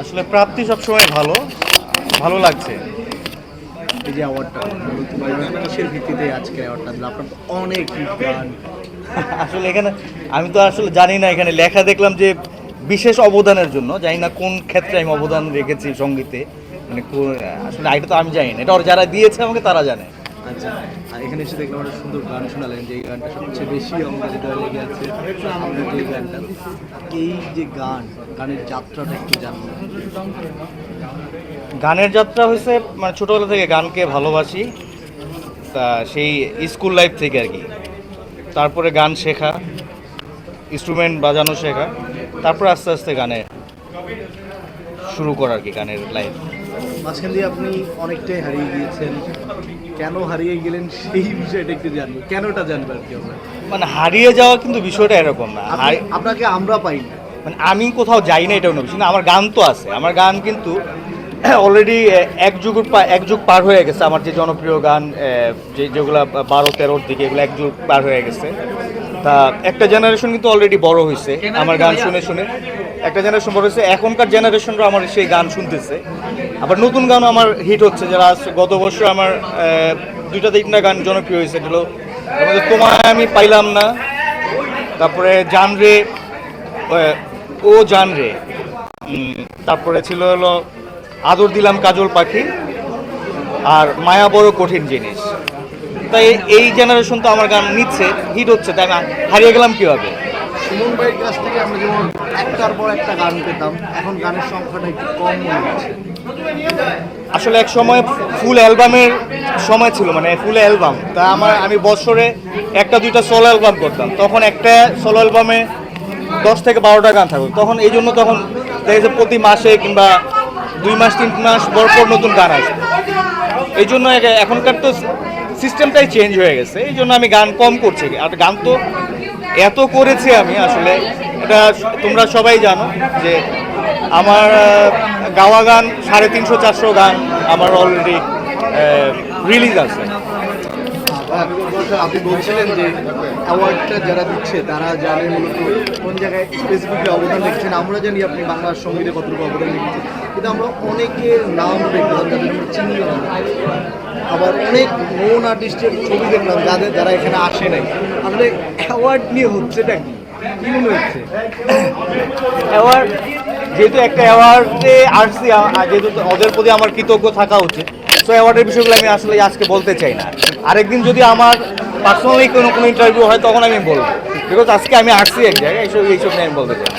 আসলে প্রাপ্তি সবসময় ভালো ভালো লাগছে। এই যে অ্যাওয়ার্ডটা কিসের ভিত্তিতে আজকে অ্যাওয়ার্ডটা দিল? আপনার অনেক গান। আসলে এখানে আমি তো আসলে জানি না এখানে লেখা দেখলাম যে বিশেষ অবদানের জন্য জানি না কোন ক্ষেত্রে আমি অবদান রেখেছি সঙ্গীতে মানে আসলে এটা তো আমি জানি না এটা ওরা যারা দিয়েছে আমাকে তারা জানে। আচ্ছা এখানে এসে দেখলাম একটা সুন্দর গান শোনালেন যে এই গানটা সবচেয়ে বেশি আমাদের লেগে আছে আপনার যে গানটা। এই যে গান, গানের যাত্রাটা একটু জানব। গানের যাত্রা হয়েছে মানে ছোটোবেলা থেকে গানকে ভালোবাসি, তা সেই স্কুল লাইফ থেকে আর কি। তারপরে গান শেখা ইনস্ট্রুমেন্ট বাজানো শেখা, তারপরে আস্তে আস্তে গানে শুরু করার কি গানের লাইফ মাঝখান দিয়ে আপনি অনেকটাই হারিয়ে গিয়েছেন। কেন হারিয়ে গেলেন সেই বিষয়টা একটু জানব। কেনটা জানব আর কি আমরা? মানে হারিয়ে যাওয়া কিন্তু বিষয়টা এরকম না। আপনাকে আমরা পাই না। মানে আমি কোথাও যাই না এটা অন্য বিষয়। না আমার গান তো আছে। আমার গান কিন্তু অলরেডি এক যুগ এক যুগ পার হয়ে গেছে। আমার যে জনপ্রিয় গান যে যেগুলো বারো তেরোর দিকে এগুলো এক যুগ পার হয়ে গেছে। তা একটা জেনারেশন কিন্তু অলরেডি বড় হয়েছে আমার গান শুনে শুনে। একটা জেনারেশন বড় হয়েছে, এখনকার জেনারেশনরা আমার সেই গান শুনতেছে। আবার নতুন গানও আমার হিট হচ্ছে, যারা গত বছর আমার দুইটা তিনটা গান জনপ্রিয় হয়েছে মধ্যে তোমায় আমি পাইলাম না, তারপরে জানরে ও জানরে তারপরে ছিল হলো আদর দিলাম কাজল পাখি, আর মায়া বড় কঠিন জিনিস। তাই এই জেনারেশন তো আমার গান নিচ্ছে হিট হচ্ছে, তাই না? হারিয়ে গেলাম কীভাবে? সুমন ভাইয়ের কাছ থেকে আমরা যেমন একটার পর একটা গান পেতাম, এখন গানের সংখ্যাটা একটু কম আসলে এক সময় ফুল অ্যালবামের সময় ছিল মানে ফুল অ্যালবাম তা আমার, আমি বছরে একটা, দুইটা সোলো অ্যালবাম করতাম। তখন একটা সোলো অ্যালবামে দশ থেকে বারোটা গান থাকতো। তখন এই জন্য তখন দেখা প্রতি মাসে কিংবা দুই মাস, তিন মাস পর পর নতুন গান আসে। এই জন্য এখ- এখনকার তো সিস্টেমটাই চেঞ্জ হয়ে গেছে। এই জন্য আমি গান কম করছি। আর গান তো এত করেছি আমি আসলে। এটা তোমরা সবাই জানো যে আমার গাওয়া গান সাড়ে তিনশো চারশো গান আমার অলরেডি রিলিজ আছে। আপনি বলছিলেন যে অ্যাওয়ার্ডটা যারা দিচ্ছে, তারা জানে মূলত কোন জায়গায় স্পেসিফিকলি অবদান রেখেছেন। আমরা জানি আপনি বাংলার সঙ্গীতে কতটুকু অবদান রেখেছেন, কিন্তু আমরা অনেকের নাম দেখলাম, যাদের আমরা চিনিও না। আবার অনেক নোন আর্টিস্টের ছবি দেখলাম, যাদের, যারা এখানে আসে নাই। আসলে অ্যাওয়ার্ড নিয়ে হচ্ছেটা কি? মনে হচ্ছে? অ্যাওয়ার্ড যেহেতু একটা অ্যাওয়ার্ডে আসছি যেহেতু ওদের প্রতি আমার কৃতজ্ঞ থাকা উচিত সো অ্যাওয়ার্ডের বিষয়গুলো আমি আসলে আজকে বলতে চাই না। আরেকদিন যদি আমার পার্সোনালি কোনো কোনো ইন্টারভিউ হয়, তখন আমি বলব। বিকজ আজকে আমি আসছি এক জায়গায় এইসব এইসব নিয়ে আমি বলতে চাই